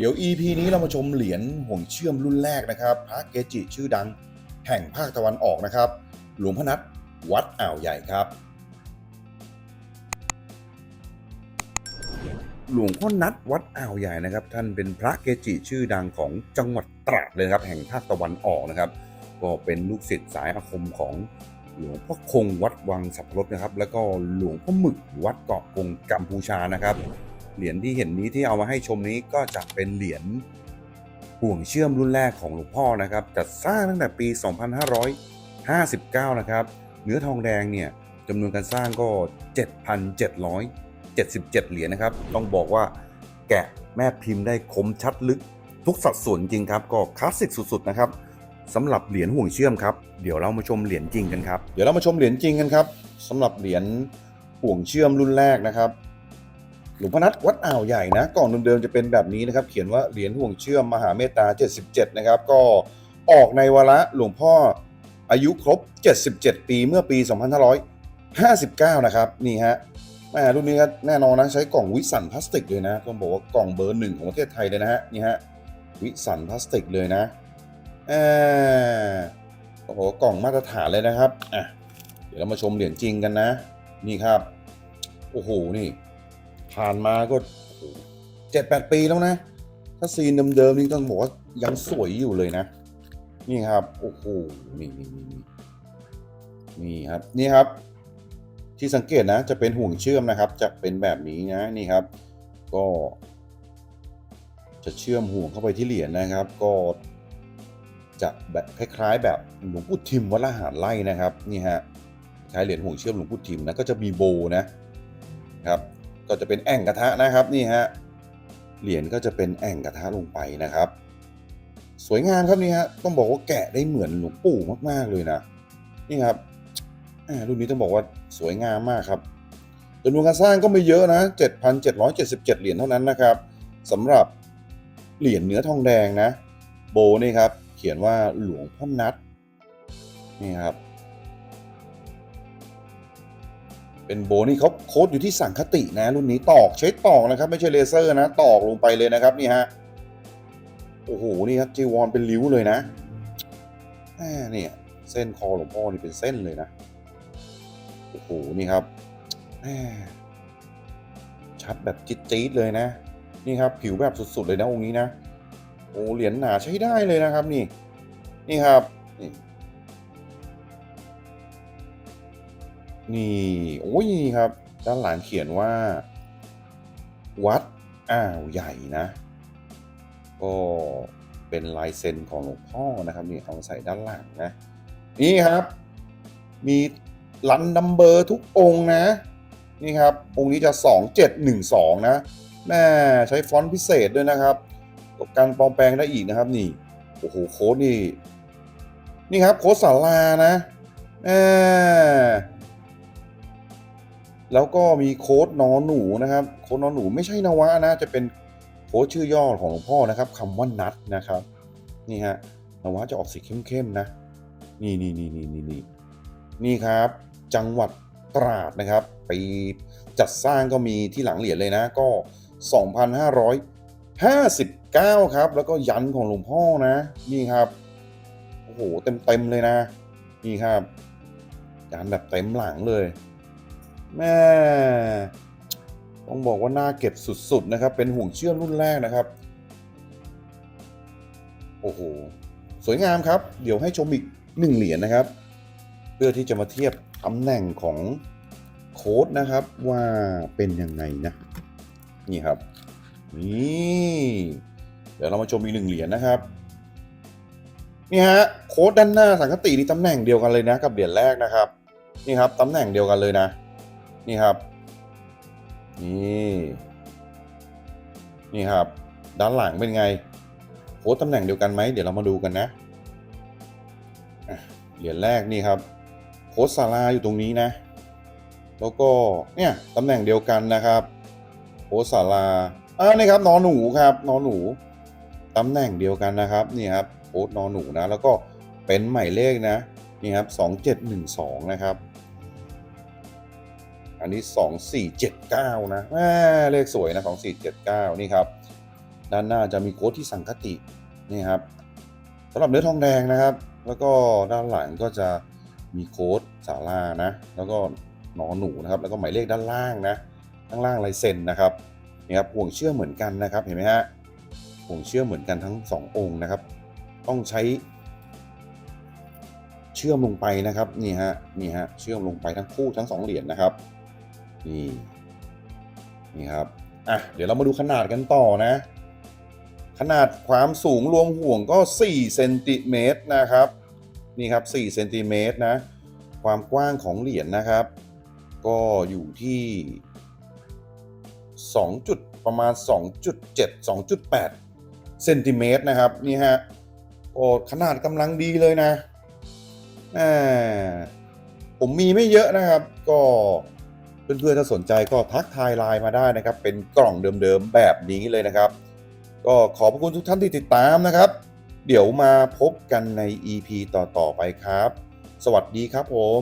เดี๋ยว EP นี้เรามาชมเหรียญห่วงเชื่อมรุ่นแรกนะครับ พระเกจิชื่อดัง แห่งภาคตะวันออกนะครับ หลวงพนัทวัดอ่าวใหญ่ครับ หลวงพ่อนัทวัดอ่าวใหญ่นะครับ ท่านเป็นพระเกจิชื่อดังของจังหวัดตราดเลยครับ แห่งภาคตะวันออกนะครับ ก็เป็นลูกศิษย์สายอาคมของหลวงพ่อคงวัดวังสับปะรดนะครับ แล้วก็หลวงพ่อหมึกวัดเกาะกงกัมพูชานะครับ เหรียญที่เห็นนี้ที่เอามาให้ชมนี้ก็จะเป็นเหรียญห่วงเชื่อมรุ่นแรกของหลวงพ่อนะครับจัดสร้างตั้งแต่ปี 2559 นะครับ เนื้อทองแดงเนี่ยจำนวนการสร้างก็ 7,777 เหรียญนะครับ ต้องบอกว่าแกะแม่พิมพ์ได้คมชัดลึก ทุกสัดส่วนจริงครับ ก็คลาสสิกสุดๆนะครับสำหรับเหรียญห่วงเชื่อมครับ เดี๋ยวเรามาชมเหรียญจริงกันครับ เดี๋ยวเรามาชมเหรียญจริงกันครับสำหรับเหรียญห่วงเชื่อมรุ่นแรกนะครับ หลวงพ่อนัทวัดอ่าวใหญ่นะกล่องเดิมๆจะเป็นแบบนี้นะครับ เขียนว่าเหรียญห่วงเชื่อมมหาเมตตา 77 นะครับ ก็ออกในวาระหลวงพ่ออายุครบ 77 ปีเมื่อปี 2559 นะครับนี่ฮะแม่รุ่นนี้ก็แน่นอนนะใช้กล่องวิสันพลาสติกเลยนะต้องบอกว่ากล่องเบอร์หนึ่งของประเทศไทยเลยนะฮะนี่ฮะวิสันพลาสติกเลยนะโอ้โหกล่องมาตรฐานเลยนะครับอะเดี๋ยวเรามาชมเหรียญจริงกันนะ นี่ครับ โอ้โหนี่ ผ่านมาก็เจ็ดแปดปีแล้วนะ ถ้าซีนเดิมๆนี่ต้องบอกว่ายังสวยอยู่เลยนะ นี่ครับ โอ้โหนี่นี่นี่นี่นี่ครับ นี่ครับ ที่สังเกตนะ จะเป็นห่วงเชื่อมนะครับ จะเป็นแบบนี้นะ นี่ครับ ก็ จะเชื่อมห่วงเข้าไปที่เหรียญนะครับ ก็จะแบบคล้ายๆ แบบหลวงปู่ทิมวัดละหารไล่นะครับ นี่ฮะคล้เหรียญห่วงเชื่อมหลวงปู่ทิมนะก็จะมีโบนะครับ ก็จะเป็นแอ่งกระทะนะครับนี่ฮะเหรียญก็จะเป็นแอ่งกระทะลงไปนะครับ สวยงามครับนี่ฮะต้องบอกว่าแกะได้เหมือนหลวงปู่มากๆเลยนะนี่ครับอ่ารุ่นนี้ต้องบอกว่าสวยงามมากครับจำนวนการสร้างก็ไม่เยอะนะ 7,777 เหรียญเท่านั้นนะครับสำหรับเหรียญเนื้อทองแดงนะ โบนี่ครับ เขียนว่าหลวงพ่อนัทนี่ครับ เป็นโบนี่เขาโค้ดอยู่ที่สังคตินะรุ่นนี้ตอกใช้ตอกนะครับไม่ใช่เลเซอร์นะ ตอกลงไปเลยนะครับนี่ฮะโอ้โหนี่ครับจีวรเป็นริ้วเลยนะแหมเนี่ยเส้นคอหลวงพ่อนี่เป็นเส้นเลยนะโอ้โหนี่ครับแหมชัดแบบจี๊ดๆเลยนะ นี่ครับผิวแบบสุดๆเลยนะองค์นี้นะโอ้เหรียญหนาใช้ได้เลยนะครับนี่ นี่ครับนี่ นี่โอ้ยนี่ครับ ด้านหลังเขียนว่า วัดอ่าวใหญ่นะ ก็เป็นลายเซ็นของหลวงพ่อนะครับนี่เอาใส่ด้านหลังนะ นี่ครับ มีลันนัมเบอร์ทุกองนะ นี่ครับ องค์นี้จะ 2712 นะแม่ใช้ฟอนต์พิเศษด้วยนะครับการปลอมแปลงได้อีกนะครับนี่โอ้โหโค้ดนี่ นี่ครับโค้ดสารานะแม่ แล้วก็มีโค้ดนอนหนูนะครับ โค้ดนอนหนูไม่ใช่นวะนะจะเป็นโค้ดชื่อย่อของหลวงพ่อนะครับคำว่านัดนะครับ นี่ฮะนวะจะออกสีเข้มๆนะ นี่นี่นี่นี่นี่นี่นี่ครับ จังหวัดตราดนะครับปีจัดสร้างก็มีที่หลังเหรียญเลยนะก็ 2,559 ครับ แล้วก็ยันของหลวงพ่อนะ นี่ครับโอ้โหเต็มๆเลยนะ นี่ครับยันแบบเต็มหลังเลย แม่ต้องบอกว่าน่าเก็บสุดๆนะครับ เป็นห่วงเชื่อมรุ่นแรกนะครับ โอ้โห สวยงามครับ เดี๋ยวให้ชมอีกหนึ่งเหรียญนะครับ เพื่อที่จะมาเทียบตำแหน่งของโค้ดนะครับว่าเป็นยังไงนะ นี่ครับ นี่เดี๋ยวเรามาชมอีกหนึ่งเหรียญนะครับนี่ฮะโค้ดด้านหน้าสังคตินี่ตำแหน่งเดียวกันเลยนะกับเหรียญแรกนะครับ นี่ครับตำแหน่งเดียวกันเลยนะ นี่ครับ นี่ นี่ครับ ด้านหลังเป็นไงโค้ดตำแหน่งเดียวกันไหมเดี๋ยวเรามาดูกันนะเหรียญแรกนี่ครับโค้ดซาร่าอยู่ตรงนี้นะ แล้วก็เนี่ยตำแหน่งเดียวกันนะครับโค้ดซาร่าอ่านี่ครับนอนหนูครับนอนหนูตำแหน่งเดียวกันนะครับนี่ครับโค้ดนอนหนูนะ แล้วก็เป็นหมายเลขนะนี่ครับสองเจ็ดหนึ่งสองนะครับ อันนี้ 2479 นะแมเลขสวยนะ 2479 นี่ครับ ด้านหน้าจะมีโค้ดที่สังคตินี่ครับสำหรับเนื้อทองแดงนะครับ แล้วก็ด้านหลังก็จะมีโค้ดสารานะ แล้วก็หนอหนูนะครับ แล้วก็หมายเลขด้านล่างนะข้างล่างลายเซ็นนะครับนี่ครับห่วงเชื่อมเหมือนกันนะครับเห็นไหมฮะห่วงเชื่อมเหมือนกันทั้งสององค์นะครับ ต้องใช้ เชื่อมลงไปนะครับนี่ฮะนี่ฮะเชื่อมลงไปทั้งคู่ทั้งสองเหรียญนะครับ นี่นี่ครับอะเดี๋ยวเรามาดูขนาดกันต่อนะ ขนาดความสูงรวมห่วงก็4เซนติเมตรนะครับนี่ครับ4เซนติเมตรนะ ความกว้างของเหรียญนะครับ ก็อยู่ที่2จุดประมาณ 2.7 2.8เซนติเมตรนะครับนี่ฮะโอ้ขนาดกำลังดีเลยนะอ่าผมมีไม่เยอะนะครับ ก็ เพื่อนๆถ้าสนใจก็ทักทายไลน์มาได้นะครับ เป็นกล่องเดิมๆแบบนี้เลยนะครับ ก็ขอบพระคุณทุกท่านที่ติดตามนะครับ เดี๋ยวมาพบกันใน EP ต่อๆไปครับ สวัสดีครับผม